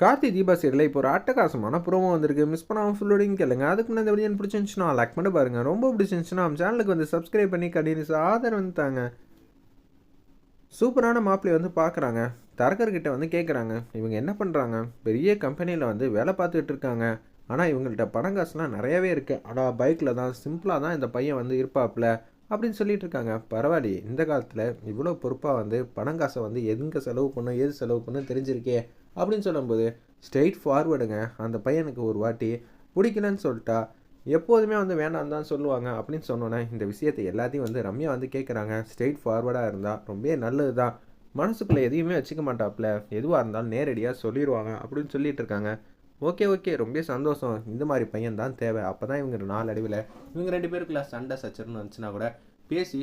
Karthi Deepa serial இப்போ ஒரு அட்டகாசமான ப்ரோமோ வந்திருக்கு. மிஸ் பண்ணாமல் ஃபுல்லோடையும் கேளுங்க. அதுக்கு முன்னாடி இந்த வீடியோ பிடிச்சிருந்துச்சுன்னா லைக் பண்ணி பாருங்கள் ரொம்ப பிடிச்சிருந்துச்சுன்னா நம்ம சேனலுக்கு வந்து சப்ஸ்கிரைப் பண்ணி கண்டினியூஸ் ஆதரவு வந்து தாங்க. சூப்பரான மாப்பிள்ளை வந்து பார்க்குறாங்க தரகர்கிட்ட வந்து கேட்குறாங்க இவங்க என்ன பண்ணுறாங்க பெரிய கம்பெனியில் வந்து வேலை பார்த்துக்கிட்டு இருக்காங்க. ஆனால் இவங்கள்ட்ட பணம் காசுலாம் நிறையவே இருக்குது ஆனால் பைக்கில் தான் சிம்பிளாக தான் இந்த பையன் வந்து இருப்பாப்புல அப்படின்னு சொல்லிட்டு இருக்காங்க பரவாயில்லையே இந்த காலத்தில் இவ்வளோ பொறுப்பாக வந்து பணம் காசை வந்து எங்கே செலவு பண்ணும் எது செலவு பண்ணும் தெரிஞ்சிருக்கே அப்படின்னு சொல்லும்போது ஸ்ட்ரெயிட் ஃபார்வேர்டுங்க அந்த பையனுக்கு ஒரு வாட்டி பிடிக்கலன்னு சொல்லிட்டா எப்போதுமே வந்து வேண்டாம் தான் சொல்லுவாங்க அப்படின்னு சொன்னோன்னே இந்த விஷயத்தை எல்லாத்தையும் வந்து ரம்யா வந்து கேட்குறாங்க ஸ்ட்ரெயிட் ஃபார்வர்டாக இருந்தால் ரொம்ப நல்லது தான் மனசுக்குள்ளே எதையுமே வச்சுக்க மாட்டாப்புல எதுவாக இருந்தாலும் நேரடியாக சொல்லிடுவாங்க அப்படின்னு சொல்லிட்டு இருக்காங்க ஓகே ஓகே. ரொம்ப சந்தோஷம். இந்த மாதிரி பையன் தான் தேவை. அப்போ தான் இவங்க நாளடைவில் இவங்க ரெண்டு பேருக்குள்ள சண்டை சச்சர்னு வந்துச்சுன்னா கூட பேசி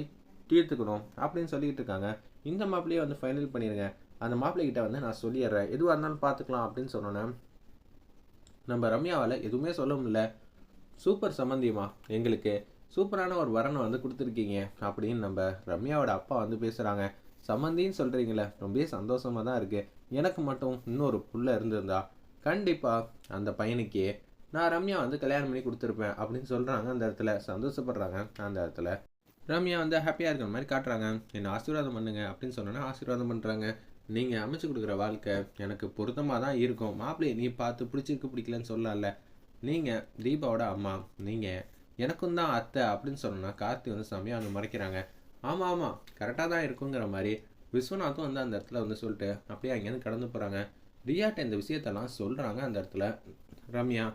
தீர்த்துக்கணும் அப்படின்னு சொல்லிக்கிட்டு இருக்காங்க. இந்த மாப்பிள்ளையே வந்து ஃபைனல் பண்ணிடுங்க அந்த மாப்பிள்ளைகிட்ட வந்து நான் சொல்லிடுறேன். எதுவாக இருந்தாலும் பார்த்துக்கலாம் அப்படின்னு சொன்னோன்னே நம்ம ரம்யாவால் எதுவுமே சொல்ல முடியல. சூப்பர் சம்மந்தியமா எங்களுக்கு சூப்பரான ஒரு வரனை வந்து கொடுத்துருக்கீங்க அப்படின்னு நம்ம ரம்யாவோட அப்பா வந்து பேசுகிறாங்க சம்மந்தின்னு சொல்கிறீங்களே ரொம்ப சந்தோஷமாக தான் இருக்குது எனக்கு மட்டும் இன்னொரு புள்ள இருந்திருந்தா கண்டிப்பாக அந்த பையனுக்கு நான் ரம்யா வந்து கல்யாணம் பண்ணி கொடுத்துருப்பேன் அப்படின்னு சொல்கிறாங்க அந்த இடத்துல. சந்தோஷப்படுறாங்க அந்த இடத்துல. ரம்யா வந்து ஹாப்பியாக இருக்கிற மாதிரி காட்டுறாங்க. என்னை ஆசீர்வாதம் பண்ணுங்க அப்படின்னு சொன்னோன்னா ஆசீர்வாதம் பண்ணுறாங்க நீங்கள் அமைச்சு கொடுக்குற வாழ்க்கை எனக்கு பொருத்தமாக தான் இருக்கும். மாப்பிள்ளையை நீ பார்த்து பிடிச்சிருக்கு பிடிக்கலன்னு சொல்லல. நீங்கள் தீபாவோட அம்மா. நீங்கள் எனக்கும் தான் அத்தை அப்படின்னு சொன்னோன்னா கார்த்தி வந்து செம்மையாக வந்து மறைக்கிறாங்க. ஆமாம் ஆமாம் கரெக்டாக தான் இருக்குங்கிற மாதிரி விஸ்வநாத்தும் வந்து அந்த இடத்துல வந்து சொல்லிட்டு அப்படியே அங்கேருந்து கடந்து போகிறாங்க ரியாட்ட இந்த விஷயத்தெல்லாம் சொல்கிறாங்க அந்த இடத்துல. ரம்யா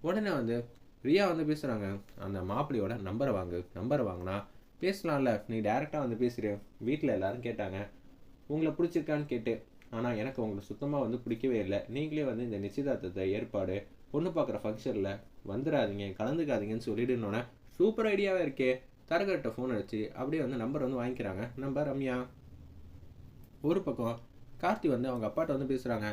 உடனே வந்து ரியா வந்து பேசுகிறாங்க அந்த மாப்பிள்ளையோட நம்பரை வாங்கு. நம்பரை வாங்கினா பேசலாம்ல. நீ டேரெக்டாக வந்து பேசுகிற வீட்டில் எல்லாரும் கேட்டாங்க. உங்களை பிடிச்சிருக்கான்னு கேட்டு. ஆனால் எனக்கு உங்களை சுத்தமாக வந்து பிடிக்கவே இல்லை. நீங்களே வந்து இந்த நிச்சயதார்த்தத்தை ஏற்பாடு பொண்ணு பார்க்குற ஃபங்க்ஷனில் வந்துடாதீங்க கலந்துக்காதீங்கன்னு சொல்லிடுனோடனே சூப்பர் ஐடியாவே இருக்கே. தரகர்கிட்ட ஃபோன் அடிச்சு அப்படியே வந்து நம்பர் வந்து வாங்கிக்கிறாங்க. நம்பர் ரம்யா. ஒரு பக்கம் கார்த்தி வந்து அவங்க அப்பாட்ட வந்து பேசுகிறாங்க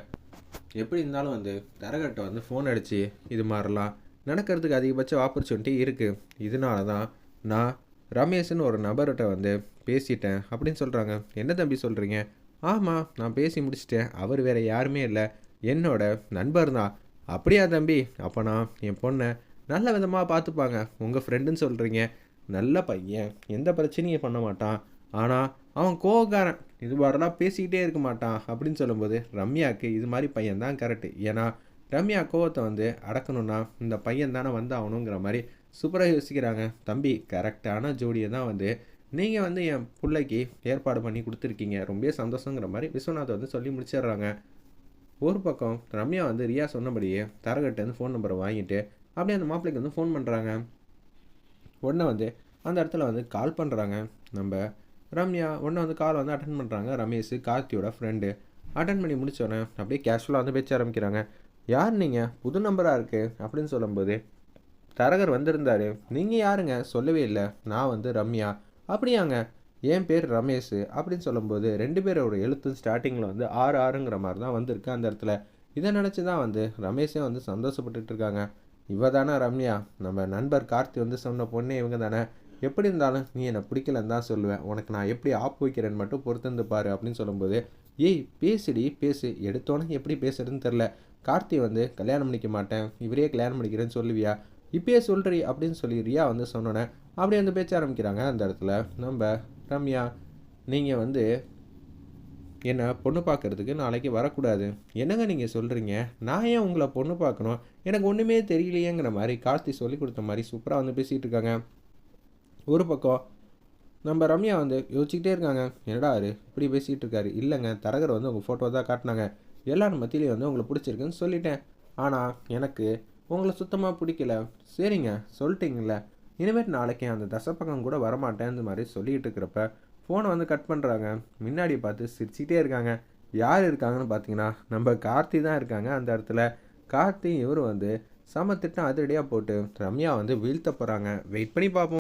எப்படி இருந்தாலும் வந்து தரகர்கிட்ட வந்து ஃபோன் அடித்து இது மாதிரிலாம் நடக்கிறதுக்கு அதிகபட்ச ஆப்பர்ச்சுனிட்டி இருக்குது இதனால தான் நான் ரமேஷ்னு ஒரு நபர்கிட்ட வந்து பேசிட்டேன். அப்படின்னு சொல்கிறாங்க என்ன தம்பி சொல்கிறீங்க ஆமாம் நான் பேசி முடிச்சிட்டேன். அவர் வேறு யாருமே இல்லை. என்னோட நண்பர் தான். அப்படியா தம்பி? அப்போ நான் என் பொண்ணை நல்ல விதமாக பார்த்துப்பாங்க. உங்கள் ஃப்ரெண்டுன்னு சொல்கிறீங்க நல்ல பையன். எந்த பிரச்சனையும் பண்ண மாட்டான். ஆனால் அவன் கோவக்காரன். இது வரலாம் பேசிக்கிட்டே இருக்க மாட்டான் அப்படின்னு சொல்லும்போது ரம்யாவுக்கு இது மாதிரி பையன் தான் கரெக்டு ஏன்னா ரம்யா கோவத்தை வந்து அடக்கணும்னா இந்த பையன் தானே வந்து ஆகணுங்கிற மாதிரி சூப்பராக யோசிக்கிறாங்க. தம்பி கரெக்டான ஜோடியை தான் வந்து நீங்கள் வந்து என் பிள்ளைக்கு ஏற்பாடு பண்ணி கொடுத்துருக்கீங்க. ரொம்ப சந்தோஷங்கிற மாதிரி விஸ்வநாத் வந்து சொல்லி முடிச்சிடுறாங்க. ஒரு பக்கம் ரம்யா வந்து ரியா சொன்னபடியே தரகட்டேருந்து ஃபோன் நம்பரை வாங்கிட்டு அப்படியே அந்த மாப்பிள்ளைக்கு வந்து ஃபோன் பண்ணுறாங்க உடனே வந்து அந்த இடத்துல வந்து கால் பண்ணுறாங்க நம்ம ரம்யா ஒன்று வந்து கால் வந்து அட்டன் பண்ணுறாங்க ரமேஷ் கார்த்தியோட ஃப்ரெண்டு அட்டன் பண்ணி முடிச்சோடனே அப்படியே கேஷுவலாக வந்து பேச்ச ஆரம்பிக்கிறாங்க. யார் நீங்கள் புது நம்பராக இருக்குது அப்படின்னு சொல்லும்போது தரகர் வந்திருந்தார். நீங்கள் யாருங்க? சொல்லவே இல்லை. நான் வந்து ரம்யா. அப்படியாங்க. என் பேர் ரமேஷ். அப்படின்னு சொல்லும்போது ரெண்டு பேரோட எழுத்து ஸ்டார்டிங்கில் வந்து ஆறு ஆறுங்கிற மாதிரி தான் வந்திருக்கு அந்த இடத்துல. இதை நினச்சி தான் வந்து ரமேஷே வந்து சந்தோஷப்பட்டுட்டு இருக்காங்க. இவ தானே ரம்யா? நம்ம நண்பர் கார்த்தி வந்து சொன்ன பொண்ணே இவங்க தானே எப்படி இருந்தாலும் நீ என்னை பிடிக்கலன்னு தான் சொல்லுவேன். உனக்கு நான் எப்படி ஆப்பு வைக்கிறேன்னு மட்டும் பொறுத்திருந்து பாரு அப்படின்னு சொல்லும்போது ஏய் பேசுடி பேசு. எடுத்தோன்னே எப்படி பேசுறதுன்னு தெரில கார்த்தி வந்து கல்யாணம் பண்ணிக்க மாட்டேன். இவரே கல்யாணம் பண்ணிக்கிறேன்னு சொல்லுவியா? இப்பயே சொல்கிறீ அப்படின்னு சொல்லி ரியா வந்து சொன்னோன்னே அப்படியே வந்து பேச்ச ஆரம்பிக்கிறாங்க அந்த இடத்துல. நம்ம ரம்யா நீங்கள் வந்து என்னை பொண்ணு பார்க்கறதுக்கு நாளைக்கு வரக்கூடாது. என்னங்க நீங்கள் சொல்கிறீங்க நான் ஏன் உங்களை பொண்ணு பார்க்கணும்? எனக்கு ஒன்றுமே தெரியலையேங்கிற மாதிரி கார்த்தி சொல்லி கொடுத்த மாதிரி சூப்பராக வந்து பேசிகிட்டு இருக்காங்க. ஒரு பக்கம் நம்ம ரம்யா வந்து யோசிச்சுக்கிட்டே இருக்காங்க. என்னடா ஆறு இப்படி பேசிகிட்டு இருக்காரு. இல்லைங்க. தரகர் வந்து உங்கள் ஃபோட்டோ தான் காட்டினாங்க. எல்லாரும் மத்தியிலையும் வந்து உங்களை பிடிச்சிருக்குன்னு சொல்லிட்டேன். ஆனால் எனக்கு உங்களை சுத்தமாக பிடிக்கல. சரிங்க. சொல்லிட்டீங்கள இனிமேல் நாளைக்கு அந்த தசப்பக்கம் கூட வரமாட்டேன் மாதிரி சொல்லிகிட்டு இருக்கிறப்ப ஃபோனை வந்து கட் பண்ணுறாங்க முன்னாடி பார்த்து சிரிச்சிக்கிட்டே இருக்காங்க. யார் இருக்காங்கன்னு பார்த்தீங்கன்னா நம்ம கார்த்தி தான் இருக்காங்க அந்த இடத்துல. கார்த்தி இவர் வந்து சம திட்டம் அதிரடியாக போட்டு ரம்யா வந்து வீழ்த்த போகிறாங்க வெயிட் பண்ணி பார்ப்போம்.